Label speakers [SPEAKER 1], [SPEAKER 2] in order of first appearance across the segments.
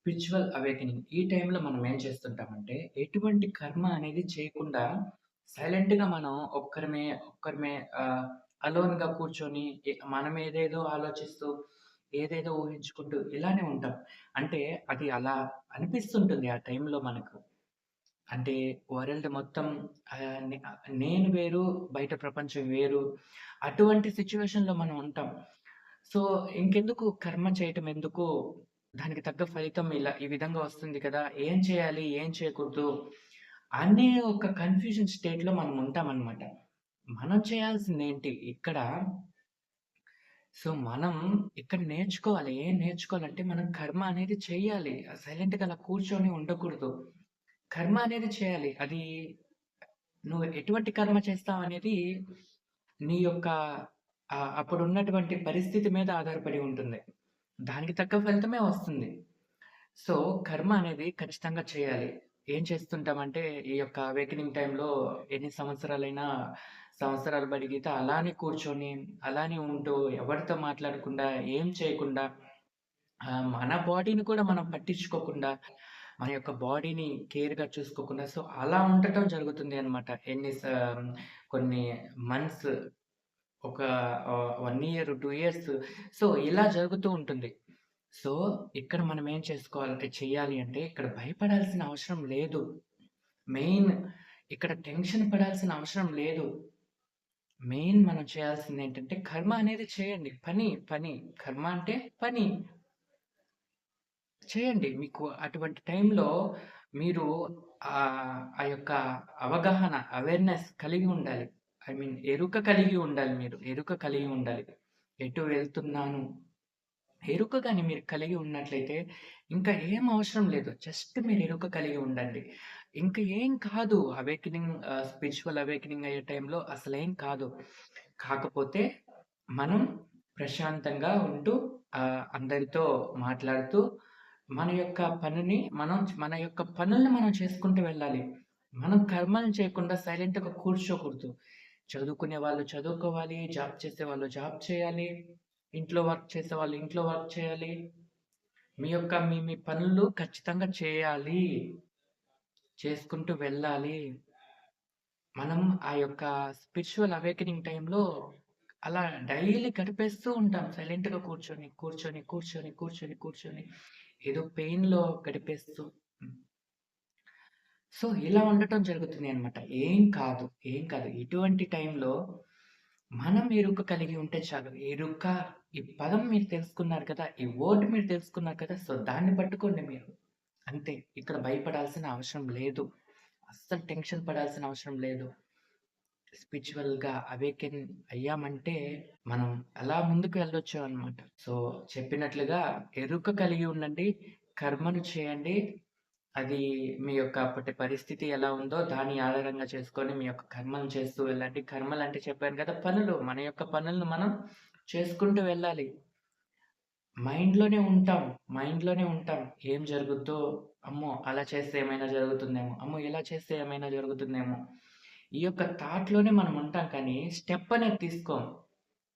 [SPEAKER 1] Spiritual awakening ఈ టైంలో మనం ఏం చేస్తుంటామంటే, ఎటువంటి కర్మ అనేది చేయకుండా సైలెంట్‌గా మనం ఒక్కరిమే ఒక్కరిమే అలోన్‌గా కూర్చొని మనం ఏదేదో ఆలోచిస్తూ, ఏదేదో ఊహించుకుంటూ ఇలానే ఉంటాం. అంటే అది అలా అనిపిస్తుంటుంది ఆ టైంలో మనకు. అంటే వరల్డ్ మొత్తం నేను వేరు, బయట ప్రపంచం వేరు. అటువంటి సిచ్యువేషన్లో మనం ఉంటాం. సో, ఇంకెందుకు కర్మ చేయటం ఎందుకు? దానికి తగ్గ ఫలితం ఇలా ఈ విధంగా వస్తుంది కదా! ఏం చేయాలి? ఏం చేయకూడదు? అనే ఒక కన్‌ఫ్యూజన్ స్టేట్‌లో మనం ఉంటామన్నమాట మనం చేయాల్సింది ఏంటి ఇక్కడ సో, మనం ఇక్కడ నేర్చుకోవాలి. ఏం నేర్చుకోవాలంటే మనం కర్మ అనేది చేయాలి సైలెంట్‌గా అలా కూర్చొని ఉండకూడదు. కర్మ అనేది చేయాలి. అది నువ్వు ఎటువంటి కర్మ చేస్తావు అనేది నీ యొక్క అప్పుడు ఉన్నటువంటి పరిస్థితి మీద ఆధారపడి ఉంటుంది. దానికి తగ్గ ఫలితమే వస్తుంది. సో, కర్మ అనేది ఖచ్చితంగా చేయాలి. ఏం చేస్తుంటామంటే, ఈ యొక్క అవేకనింగ్ టైంలో ఎన్ని సంవత్సరాలైనా, సంవత్సరాలు బడిగితే అలానే కూర్చొని, అలానే ఉంటూ, ఎవరితో మాట్లాడకుండా, ఏం చేయకుండా, మన బాడీని కూడా మనం పట్టించుకోకుండా, మన యొక్క బాడీని కేర్‌గా చూసుకోకుండా, సో, అలా ఉండటం జరుగుతుంది అనమాట. ఎన్ని కొన్ని మంత్స్, ఒక one year, two years so, ఇలా జరుగుతూ ఉంటుంది. సో, ఇక్కడ మనం ఏం చేసుకోవాలంటే చేయాలి అంటే, ఇక్కడ భయపడాల్సిన అవసరం లేదు. మెయిన్ ఇక్కడ టెన్షన్ పడాల్సిన అవసరం లేదు. మెయిన్ మనం చేయాల్సింది ఏంటంటే కర్మ అనేది చేయండి. పని, పని. కర్మ అంటే పని. చేయండి. మీకు అటువంటి టైంలో మీరు ఆ యొక్క అవగాహన, అవేర్‌నెస్ కలిగి ఉండాలి. ఐ మీన్ ఎరుక కలిగి ఉండాలి మీరు. ఎరుక కలిగి ఉండాలి. ఎటు వెళ్తున్నాను? ఎరుక కానీ మీరు కలిగి ఉన్నట్లయితే, ఇంకా ఏం అవసరం లేదు. జస్ట్ మీరు ఎరుక కలిగి ఉండండి. ఇంకా ఏం కాదు. అవేకనింగ్ స్పిరిచువల్ అవేకనింగ్ అయ్యే టైంలో అసలేం కాదు. కాకపోతే మనం ప్రశాంతంగా ఉంటూ అందరితో మాట్లాడుతూ, మన యొక్క పనిని మనం మన యొక్క పనుల్ని మనం చేసుకుంటూ వెళ్ళాలి. మనం కర్మలు చేయకుండా సైలెంట్‌గా కూర్చోకూడదు. చదువుకునే వాళ్ళు చదువుకోవాలి. జాబ్ చేసేవాళ్ళు జాబ్ చేయాలి. ఇంట్లో వర్క్ చేసేవాళ్ళు ఇంట్లో వర్క్ చేయాలి. మీ యొక్క మీ మీ పనులు ఖచ్చితంగా చేయాలి. చేసుకుంటూ వెళ్ళాలి. మనం ఆ యొక్క స్పిరిచువల్ అవేకెనింగ్ టైంలో అలా డైలీ గడిపేస్తూ ఉంటాం. సైలెంట్‌గా కూర్చొని, కూర్చొని, కూర్చొని, కూర్చొని, కూర్చొని ఏదో పెయిన్‌లో గడిపేస్తూ. సో, ఇలా ఉండటం జరుగుతుంది అనమాట. ఏం కాదు. ఏం కాదు. ఇటువంటి టైంలో మనం ఎరుక కలిగి ఉంటే చాలు. ఎరుక ఈ పదం మీరు తెలుసుకున్నారు కదా! ఈ వర్డ్ మీరు తెలుసుకున్నారు కదా! సో, దాన్ని పట్టుకోండి మీరు. అంతే. ఇక్కడ భయపడాల్సిన అవసరం లేదు. అస్సలు టెన్షన్ పడాల్సిన అవసరం లేదు. స్పిరిచువల్‌గా అవేకెన్ అయ్యామంటే, మనం అలా ముందుకు వెళ్ళొచ్చు అనమాట. సో, చెప్పినట్లుగా ఎరుక కలిగి ఉండండి. కర్మను చేయండి. అది మీ యొక్క అప్పటి పరిస్థితి ఎలా ఉందో దాన్ని ఆధారంగా చేసుకొని మీ యొక్క కర్మలు చేస్తూ వెళ్ళండి. కర్మలు అంటే చెప్పాను కదా! పనులు. మన యొక్క పనులను మనం చేసుకుంటూ వెళ్ళాలి. మైండ్‌లోనే ఉంటాం. మైండ్‌లోనే ఉంటాం. ఏం జరుగుద్దో, అమ్మో! అలా చేస్తే ఏమైనా జరుగుతుందేమో, అమ్మో! ఇలా చేస్తే ఏమైనా జరుగుతుందేమో. ఈ యొక్క థాట్‌లోనే మనం ఉంటాం కానీ, స్టెప్ అనేది తీసుకోం.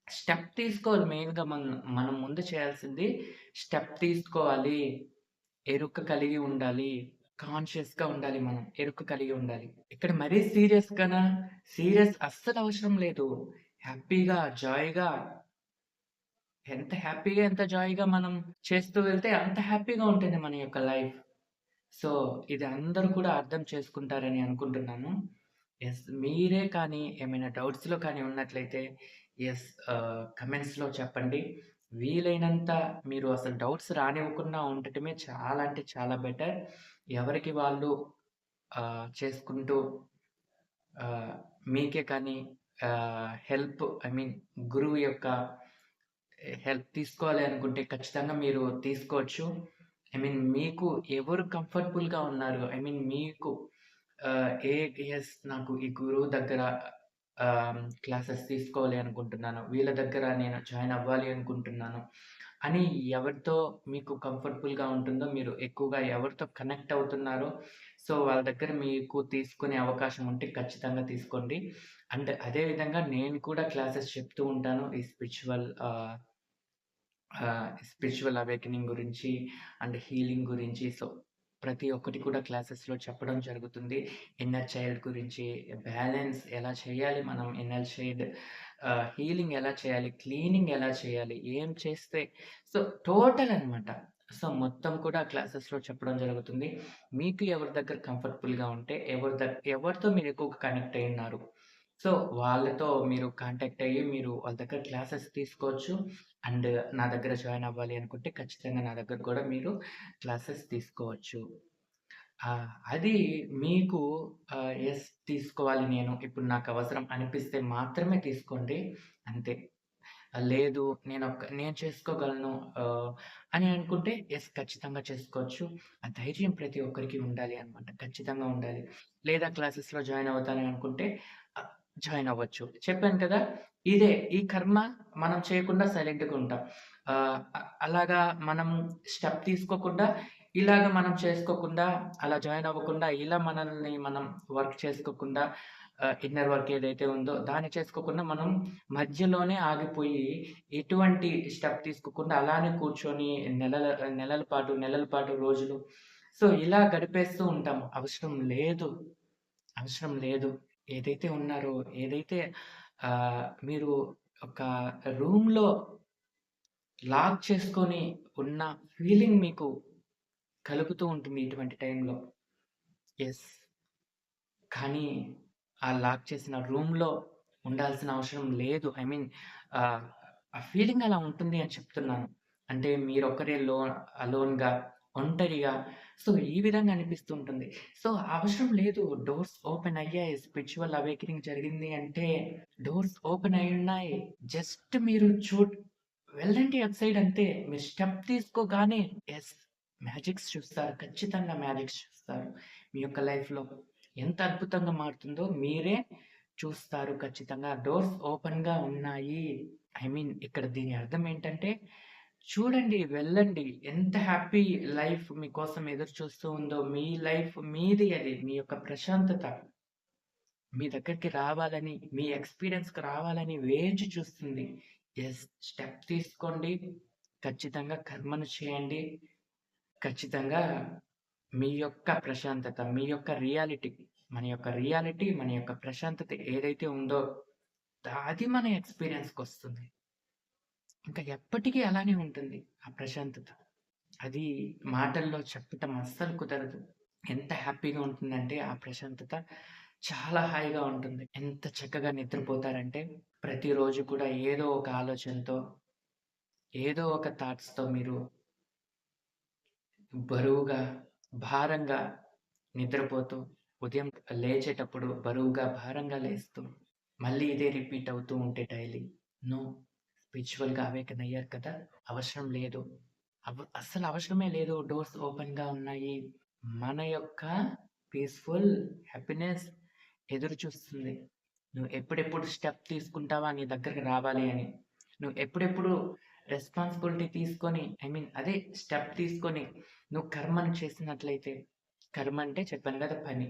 [SPEAKER 1] స్టెప్ తీసుకోవాలి మెయిన్‌గా మనం మనం ముందు చేయాల్సింది స్టెప్ తీసుకోవాలి. ఎరుక కలిగి ఉండాలి. కాన్షియస్‌గా ఉండాలి మనం. ఎరుక కలిగి ఉండాలి. ఇక్కడ మరీ సీరియస్ సీరియస్‌గానా? సీరియస్ అస్సలు అవసరం లేదు. హ్యాపీగా, జాయ్‌గా ఎంత హ్యాపీగా, ఎంత జాయ్‌గా మనం చేస్తూ వెళ్తే అంత హ్యాపీగా ఉంటుంది మన యొక్క లైఫ్. సో, ఇది అందరూ కూడా అర్థం చేసుకుంటారని అనుకుంటున్నాను. ఎస్ మీరే కానీ ఏమైనా డౌట్స్‌లో కానీ ఉన్నట్లయితే ఎస్ కమెంట్స్‌లో uh, చెప్పండి. వీలైనంత మీరు అసలు డౌట్స్ రానివ్వకుండా ఉండటమే చాలా అంటే చాలా బెటర్. ఎవరికి వాళ్ళు చేసుకుంటూ మీకే కానీ హెల్ప్ ఐ మీన్ గురువు యొక్క హెల్ప్ తీసుకోవాలి అనుకుంటే ఖచ్చితంగా మీరు తీసుకోవచ్చు. ఐ మీన్ మీకు ఎవరు కంఫర్టబుల్‌గా ఉన్నారు. ఐ మీన్ మీకు ఏ ఎస్ నాకు ఈ గురువు దగ్గర క్లాసెస్ తీసుకోవాలి అనుకుంటున్నాను. వీళ్ళ దగ్గర నేను జాయిన్ అవ్వాలి అనుకుంటున్నాను. అని ఎవరితో మీకు కంఫర్టబుల్‌గా ఉంటుందో మీరు ఎక్కువగా ఎవరితో కనెక్ట్ అవుతున్నారో సో, వాళ్ళ దగ్గర మీకు తీసుకునే అవకాశం ఉంటే ఖచ్చితంగా తీసుకోండి. అండ్ అదే విధంగా నేను కూడా క్లాసెస్ చెప్తూ ఉంటాను. ఈ స్పిరిచువల్ స్పిరిచువల్ అవేకనింగ్ గురించి అండ్ హీలింగ్ గురించి సో, ప్రతి ఒక్కటి కూడా క్లాసెస్‌లో చెప్పడం జరుగుతుంది. ఇన్నర్ చైల్డ్ గురించి, బ్యాలెన్స్ ఎలా చేయాలి మనం ఇన్నర్ చైల్డ్ హీలింగ్ ఎలా చేయాలి, క్లీనింగ్ ఎలా చేయాలి, ఏం చేస్తే సో, టోటల్ అనమాట. సో, మొత్తం కూడా క్లాసెస్‌లో చెప్పడం జరుగుతుంది. మీకు ఎవరి దగ్గర కంఫర్టబుల్‌గా ఉంటే ఎవరి దగ్గర ఎవరితో మీరు ఎక్కువగా కనెక్ట్ అయినారు సో, వాళ్ళతో మీరు కాంటాక్ట్ అయ్యి మీరు వాళ్ళ దగ్గర క్లాసెస్ తీసుకోవచ్చు. అండ్ నా దగ్గర జాయిన్ అవ్వాలి అనుకుంటే ఖచ్చితంగా నా దగ్గర కూడా మీరు క్లాసెస్ తీసుకోవచ్చు. అది మీకు ఎస్ తీసుకోవాలి నేను ఇప్పుడు నాకు అవసరం అనిపిస్తే మాత్రమే తీసుకోండి. అంతే. లేదు నేను ఒక్క నేను చేసుకోగలను అని అనుకుంటే ఎస్ ఖచ్చితంగా చేసుకోవచ్చు. ఆ ధైర్యం ప్రతి ఒక్కరికి ఉండాలి అనమాట. ఖచ్చితంగా ఉండాలి. లేదా క్లాసెస్‌లో జాయిన్ అవుతాను అనుకుంటే జాయిన్ అవ్వచ్చు. చెప్పాను కదా! ఇదే ఈ కర్మ మనం చేయకుండా సైలెంట్‌గా ఉంటాం. అలాగా మనం స్టెప్ తీసుకోకుండా, ఇలాగ మనం చేసుకోకుండా, అలా జాయిన్ అవ్వకుండా, ఇలా మనల్ని మనం వర్క్ చేసుకోకుండా ఇన్నర్ వర్క్ ఏదైతే ఉందో దాన్ని చేసుకోకుండా మనం మధ్యలోనే ఆగిపోయి, ఎటువంటి స్టెప్ తీసుకోకుండా అలానే కూర్చొని నెలల నెలల పాటు, నెలల పాటు, రోజులు సో, ఇలా గడిపేస్తూ ఉంటాం. అవసరం లేదు. అవసరం లేదు. ఏదైతే ఉన్నారో, ఏదైతే మీరు ఒక రూమ్‌లో లాక్ చేసుకొని ఉన్న ఫీలింగ్ మీకు కలుగుతూ ఉంటుంది ఇటువంటి టైంలో. యెస్. కానీ ఆ లాక్ చేసిన రూమ్‌లో ఉండాల్సిన అవసరం లేదు. ఐ మీన్ ఆ ఫీలింగ్ అలా ఉంటుంది అని చెప్తున్నాను. అంటే మీరొక్కరే లో అలోన్‌గా, ఒంటరిగా సో, ఈ విధంగా అనిపిస్తూ ఉంటుంది. సో, అవసరం లేదు. డోర్స్ ఓపెన్ అయ్యాయి. స్పిరిచువల్ అవేకెనింగ్ జరిగింది అంటే డోర్స్ ఓపెన్ అయి ఉన్నాయి జస్ట్ మీరు చూ వెళ్ళండి అటు సైడ్ అంతే. మీరు స్టెప్ తీసుకోగానే ఎస్ మ్యాజిక్స్ చూస్తారు. ఖచ్చితంగా మ్యాజిక్స్ చూస్తారు. మీ యొక్క లైఫ్‌లో ఎంత అద్భుతంగా మారుతుందో మీరే చూస్తారు ఖచ్చితంగా. డోర్స్ ఓపెన్‌గా ఉన్నాయి. ఐ మీన్ ఇక్కడ దీని అర్థం ఏంటంటే చూడండి, వెళ్ళండి. ఎంత హ్యాపీ లైఫ్ మీకోసం ఎదురు చూస్తూ ఉందో, మీ లైఫ్ మీది అది. మీ యొక్క ప్రశాంతత. మీ దగ్గరికి రావాలని, మీ ఎక్స్‌పీరియన్స్‌కి రావాలని వేచి చూస్తుంది. ఎస్ స్టెప్ తీసుకోండి. ఖచ్చితంగా కర్మను చేయండి. ఖచ్చితంగా మీ యొక్క ప్రశాంతత, మీ యొక్క రియాలిటీ, మన యొక్క రియాలిటీ, మన యొక్క ప్రశాంతత ఏదైతే ఉందో అది మన ఎక్స్పీరియన్స్కి వస్తుంది ఇంకా ఎప్పటికీ అలానే ఉంటుంది ఆ ప్రశాంతత. అది మాటల్లో చెప్పటం అస్సలు కుదరదు. ఎంత హ్యాపీగా ఉంటుందంటే ఆ ప్రశాంతత చాలా హాయిగా ఉంటుంది. ఎంత చక్కగా నిద్రపోతారంటే ప్రతిరోజు కూడా ఏదో ఒక ఆలోచనతో, ఏదో ఒక థాట్స్‌తో మీరు బరువుగా, భారంగా నిద్రపోతూ, ఉదయం లేచేటప్పుడు బరువుగా, భారంగా లేస్తూ, మళ్ళీ ఇదే రిపీట్ అవుతూ ఉంటే డైలీ. నో. విజువల్గా అవేకన్ అయ్యారు కదా! అవసరం లేదు. అవ్ అస్సలు అవసరమే లేదు. డోర్స్ ఓపెన్‌గా ఉన్నాయి. మన యొక్క పీస్‌ఫుల్ హ్యాపీనెస్ ఎదురు చూస్తుంది. నువ్వు ఎప్పుడెప్పుడు స్టెప్ తీసుకుంటావా నీ దగ్గరికి రావాలి అని. నువ్వు ఎప్పుడెప్పుడు రెస్పాన్సిబిలిటీ తీసుకొని ఐ మీన్ అదే స్టెప్ తీసుకొని నువ్వు కర్మను చేసినట్లయితే కర్మ అంటే చెప్పాను కదా పని.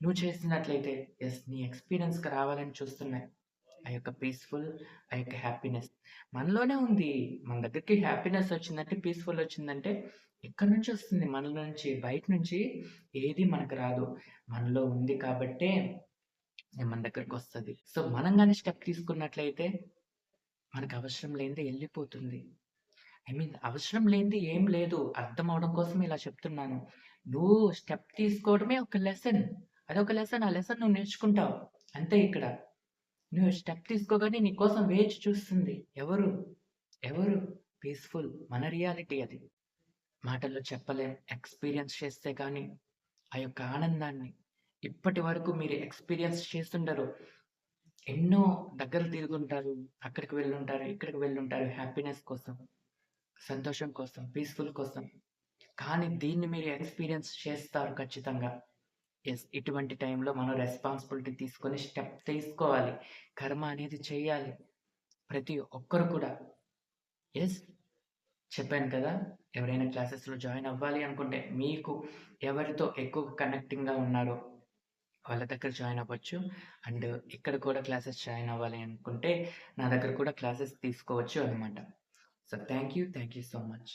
[SPEAKER 1] నువ్వు చేసినట్లయితే ఎస్ నీ ఎక్స్‌పీరియన్స్‌కి రావాలని చూస్తున్నాయి. ఆ యొక్క పీస్‌ఫుల్, ఆ యొక్క హ్యాపీనెస్ మనలోనే ఉంది. మన దగ్గరికి హ్యాపీనెస్ వచ్చిందంటే, పీస్‌ఫుల్ వచ్చిందంటే ఎక్కడి నుంచి వస్తుంది? మనలో నుంచి. బయట నుంచి ఏది మనకు రాదు. మనలో ఉంది కాబట్టే మన దగ్గరకొస్తది. సో, మనం కానీ స్టెప్ తీసుకున్నట్లయితే మనకు అవసరం లేనిదే వెళ్ళిపోతుంది ఐ మీన్ అవసరం లేనిది ఏం లేదు. అర్థం అవడం కోసం ఇలా చెప్తున్నాను. నువ్వు స్టెప్ తీసుకోవడమే ఒక లెసన్. అదొక లెసన్. ఆ లెసన్ నువ్వు నేర్చుకుంటావు. అంతే ఇక్కడ. నువ్వు స్టెప్ తీసుకోగానే నీ కోసం వేచి చూస్తుంది. ఎవరు? ఎవరు? పీస్‌ఫుల్ మన రియాలిటీ అది. మాటల్లో చెప్పలేం. ఎక్స్‌పీరియన్స్ చేస్తే కానీ ఆ యొక్క ఆనందాన్ని ఇప్పటి వరకు మీరు ఎక్స్‌పీరియన్స్ చేస్తుంటారు ఎన్నో దగ్గర తిరుగుంటారు. అక్కడికి వెళ్ళుంటారు. ఇక్కడికి వెళ్ళుంటారు హ్యాపీనెస్ కోసం. సంతోషం కోసం, పీస్‌ఫుల్ కోసం. కానీ దీన్ని మీరు ఎక్స్‌పీరియన్స్ చేస్తారు ఖచ్చితంగా. ఎస్ ఇటువంటి టైంలో మనం రెస్పాన్సిబిలిటీ తీసుకొని స్టెప్ తీసుకోవాలి. కర్మ అనేది చేయాలి. ప్రతి ఒక్కరు కూడా. ఎస్ చెప్పాను కదా! ఎవరైనా క్లాసెస్‌లో జాయిన్ అవ్వాలి అనుకుంటే మీకు ఎవరితో ఎక్కువ కనెక్టింగ్‌గా ఉన్నారో వాళ్ళ దగ్గర జాయిన్ అవ్వచ్చు. అండ్ ఇక్కడ కూడా క్లాసెస్ జాయిన్ అవ్వాలి అనుకుంటే నా దగ్గర కూడా క్లాసెస్ తీసుకోవచ్చు అనమాట. So thank you. Thank you so much.